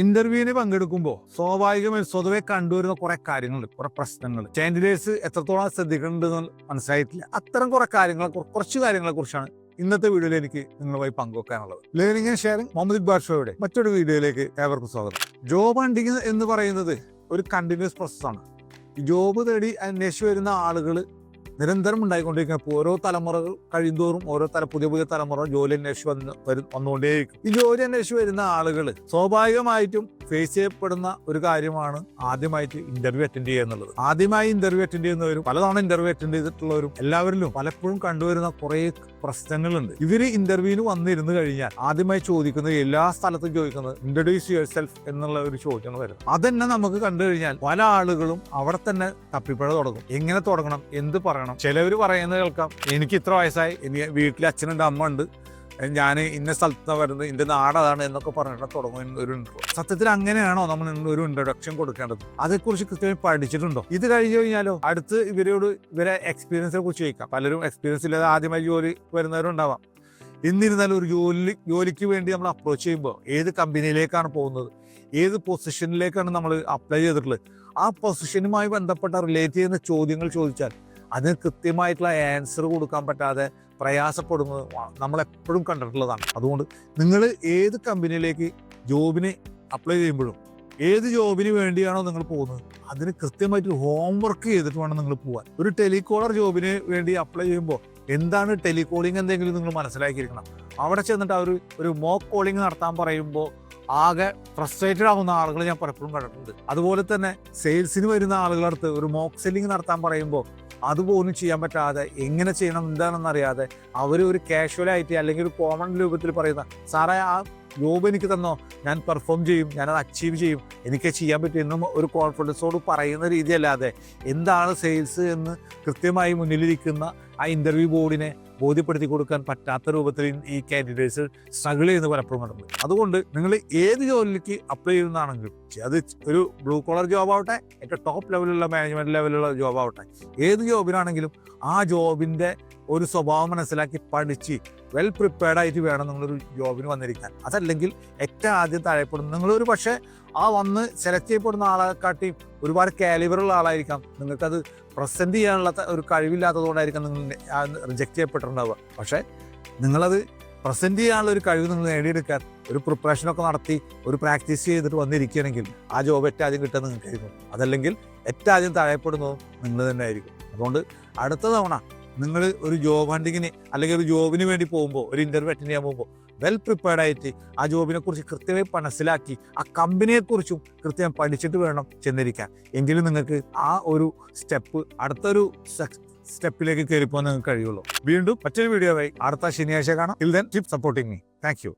ഇന്റർവ്യൂവിന് പങ്കെടുക്കുമ്പോൾ സ്വാഭാവികമായി സ്വതവേ കണ്ടുവരുന്ന കുറെ കാര്യങ്ങൾ കുറെ പ്രശ്നങ്ങൾ കാൻഡിഡേറ്റ്സ് എത്രത്തോളം ശ്രദ്ധിക്കുന്നുണ്ടെന്ന് മനസ്സിലായിട്ടില്ല. അത്തരം കുറെ കാര്യങ്ങളെ കുറച്ച് കാര്യങ്ങളെ കുറിച്ചാണ് ഇന്നത്തെ വീഡിയോയിൽ എനിക്ക് നിങ്ങളുമായി പങ്കുവെക്കാനുള്ളത്. Learning and sharing Muhammad Iqbal ഷോയുടെ മറ്റൊരു വീഡിയോയിലേക്ക് ഏവർക്കും സ്വാഗതം. ജോബ് ഹണ്ടിങ് എന്ന് പറയുന്നത് ഒരു കണ്ടിന്യൂസ് പ്രോസസ്സാണ് ജോബ് തേടി അന്വേഷിച്ച് വരുന്ന ആളുകൾ നിരന്തരം ഉണ്ടായിക്കൊണ്ടിരിക്കുന്ന ഓരോ തലമുറകൾ കഴിയുന്തോറും ഓരോ തല പുതിയ പുതിയ തലമുറ ജോലി അന്വേഷിച്ച് വന്ന് വന്നുകൊണ്ടേയിരിക്കും. ഈ ജോലി അന്വേഷിച്ച് വരുന്ന ആളുകൾ സ്വാഭാവികമായിട്ടും ഫേസ് ചെയ്യപ്പെടുന്ന ഒരു കാര്യമാണ് ആദ്യമായിട്ട് ഇന്റർവ്യൂ അറ്റൻഡ് ചെയ്യുക എന്നുള്ളത്. ആദ്യമായി ഇന്റർവ്യൂ അറ്റൻഡ് ചെയ്യുന്നവരും പലതവണ ഇന്റർവ്യൂ അറ്റൻഡ് ചെയ്തിട്ടുള്ളവരും എല്ലാവരിലും പലപ്പോഴും കണ്ടുവരുന്ന കുറേ പ്രശ്നങ്ങളുണ്ട്. ഇവർ ഇന്റർവ്യൂവിന് വന്നിരുന്നു കഴിഞ്ഞാൽ ആദ്യമായി ചോദിക്കുന്നത് എല്ലാ സ്ഥലത്തും ചോദിക്കുന്നത് ഇൻട്രൊഡ്യൂസ് യുവർ സെൽഫ് എന്നുള്ള ഒരു ചോദ്യങ്ങൾ വരും. അതന്നെ നമുക്ക് കണ്ടു കഴിഞ്ഞാൽ പല ആളുകളും അവിടെ തന്നെ തപ്പിപ്പഴ തുടങ്ങും. എങ്ങനെ തുടങ്ങണം? എന്ത് പറയണം? ചിലവർ പറയുന്നത് കേൾക്കാം എനിക്ക് ഇത്ര വയസ്സായി എനിക്ക് വീട്ടിൽ അച്ഛനുണ്ട് അമ്മ ഉണ്ട് ഞാൻ ഇന്ന സ്ഥലത്ത് വരുന്നത് ഇന്ത്യ നാട് എന്നൊക്കെ പറഞ്ഞിട്ട് തുടങ്ങുന്ന ഒരു ഇൻട്രോ സത്യത്തിൽ അങ്ങനെയാണോ നമ്മൾ ഒരു ഇൻട്രൊഡക്ഷൻ കൊടുക്കേണ്ടത്? അതേക്കുറിച്ച് കൃത്യമായി പഠിച്ചിട്ടുണ്ടോ? ഇത് കഴിഞ്ഞു കഴിഞ്ഞാലോ? അടുത്ത് ഇവരോട് ഇവരെ എക്സ്പീരിയൻസിനെ കുറിച്ച് ചോദിക്കാം. പലരും എക്സ്പീരിയൻസ് ഇല്ലാതെ ആദ്യമായി ജോലി വരുന്നവരുണ്ടാവാം. എന്നിരുന്നാലും ഒരു ജോലി ജോലിക്ക് വേണ്ടി നമ്മൾ അപ്രോച്ച് ചെയ്യുമ്പോൾ ഏത് കമ്പനിയിലേക്കാണ് പോകുന്നത്? ഏത് പൊസിഷനിലേക്കാണ് നമ്മൾ അപ്ലൈ ചെയ്തിട്ടുള്ളത്? ആ പൊസിഷനുമായി ബന്ധപ്പെട്ട റിലേറ്റ് ചെയ്യുന്ന ചോദ്യങ്ങൾ ചോദിച്ചാൽ അതിന് കൃത്യമായിട്ടുള്ള ആൻസർ കൊടുക്കാൻ പറ്റാതെ പ്രയാസപ്പെടുന്നത് നമ്മളെപ്പോഴും കണ്ടിട്ടുള്ളതാണ്. അതുകൊണ്ട് നിങ്ങൾ ഏത് കമ്പനിയിലേക്ക് ജോബിന് അപ്ലൈ ചെയ്യുമ്പോഴും ഏത് ജോബിന് വേണ്ടിയാണോ നിങ്ങൾ പോകുന്നത് അതിന് കൃത്യമായിട്ട് ഹോം വർക്ക് ചെയ്തിട്ട് വേണം നിങ്ങൾ പോകാൻ ഒരു ടെലികോളർ ജോബിന് വേണ്ടി അപ്ലൈ ചെയ്യുമ്പോൾ എന്താണ് ടെലികോളിംഗ് എന്തെങ്കിലും നിങ്ങൾ മനസ്സിലാക്കിയിരിക്കണം. അവിടെ ചെന്നിട്ട് അവർ ഒരു മോക്ക് കോളിംഗ് നടത്താൻ പറയുമ്പോൾ ആകെ ഫ്രസ്ട്രേറ്റഡ് ആവുന്ന ആളുകൾ ഞാൻ പലപ്പോഴും കണ്ടിട്ടുണ്ട്. അതുപോലെ തന്നെ സെയിൽസിന് വരുന്ന ആളുകളടുത്ത് ഒരു മോക്ക് സെല്ലിംഗ് നടത്താൻ പറയുമ്പോൾ അതുപോലും ചെയ്യാൻ പറ്റാതെ എങ്ങനെ ചെയ്യണം എന്താണെന്ന് അറിയാതെ അവർ ഒരു കാഷ്വലായിട്ട് അല്ലെങ്കിൽ ഒരു കോമൺ രൂപത്തിൽ പറയുന്ന സാറേ ആ ജോബ് എനിക്ക് തന്നോ? ഞാൻ പെർഫോം ചെയ്യും ഞാനത് അച്ചീവ് ചെയ്യും. എനിക്ക് ചെയ്യാൻ പറ്റും എന്നും ഒരു കോൺഫിഡൻസോട് പറയുന്ന രീതിയല്ലാതെ എന്താണ് സെയിൽസ് എന്ന് കൃത്യമായി മുന്നിലിരിക്കുന്ന ആ ഇന്റർവ്യൂ ബോർഡിനെ ബോധ്യപ്പെടുത്തി കൊടുക്കാൻ പറ്റാത്ത രൂപത്തിൽ ഈ കാൻഡിഡേറ്റ്സ് സ്ട്രഗിൾ ചെയ്യുന്ന പലപ്പോഴും കണ്ടിട്ടുണ്ട് അതുകൊണ്ട് നിങ്ങൾ ഏത് ജോലിക്ക് അപ്ലൈ ചെയ്യുന്നതാണെങ്കിലും അത് ഒരു ബ്ലൂ കോളർ ജോബ് ആവട്ടെ ഏറ്റവും ടോപ്പ് ലെവലിലുള്ള മാനേജ്മെന്റ് ലെവലിലുള്ള ജോബ് ആവട്ടെ ഏത് ജോബിനാണെങ്കിലും ആ ജോബിന്റെ ഒരു സ്വഭാവം മനസ്സിലാക്കി പഠിച്ച് വെൽ പ്രിപ്പയർഡ് ആയിട്ട് വേണം നിങ്ങളൊരു ജോബിന് വന്നിരിക്കാൻ. അതല്ലെങ്കിൽ ഏറ്റവും ആദ്യം താഴെപ്പെടുന്നു നിങ്ങളൊരു പക്ഷേ ആ വന്ന് സെലക്ട് ചെയ്യപ്പെടുന്ന ആളെക്കാട്ടിയും ഒരുപാട് കാലിബറുള്ള ആളായിരിക്കാം. നിങ്ങൾക്കത് പ്രസന്റ് ചെയ്യാനുള്ള ഒരു കഴിവില്ലാത്തതുകൊണ്ടായിരിക്കാം നിങ്ങൾ റിജക്റ്റ് ചെയ്യപ്പെട്ടിട്ടുണ്ടാവുക. പക്ഷേ നിങ്ങളത് പ്രസന്റ് ചെയ്യാനുള്ള ഒരു കഴിവ് നിങ്ങൾ നേടിയെടുക്കാൻ ഒരു പ്രിപ്പറേഷനൊക്കെ നടത്തി ഒരു പ്രാക്ടീസ് ചെയ്തിട്ട് വന്നിരിക്കുകയാണെങ്കിൽ ആ ജോബ് ഏറ്റവും ആദ്യം കിട്ടുന്നത് നിങ്ങൾക്കായിരിക്കും. അതല്ലെങ്കിൽ ഏറ്റവും ആദ്യം തഴയപ്പെടുന്നതും നിങ്ങൾ തന്നെ ആയിരിക്കും. അതുകൊണ്ട് അടുത്ത തവണ നിങ്ങൾ ഒരു ജോബ് ഹണ്ടിങ്ങിന് അല്ലെങ്കിൽ ഒരു ജോബിന് വേണ്ടി പോകുമ്പോൾ ഒരു ഇന്റർവ്യൂ അറ്റൻഡ് ചെയ്യാൻ പോകുമ്പോൾ വെൽ പ്രിപ്പയർഡ് ആയിട്ട് ആ ജോബിനെ കുറിച്ച് കൃത്യമായി മനസ്സിലാക്കി ആ കമ്പനിയെ കുറിച്ചും കൃത്യം പഠിച്ചിട്ട് വേണം ചെന്നിരിക്കാൻ. എങ്കിലും നിങ്ങൾക്ക് ആ ഒരു സ്റ്റെപ്പ് അടുത്തൊരു സ്റ്റെപ്പിലേക്ക് കയറിപ്പോകാൻ നിങ്ങൾക്ക് കഴിയുള്ളൂ. വീണ്ടും മറ്റൊരു വീഡിയോ ആയി. അടുത്ത ശനിയാഴ്ച കാണാം. Till then keep supporting me thank you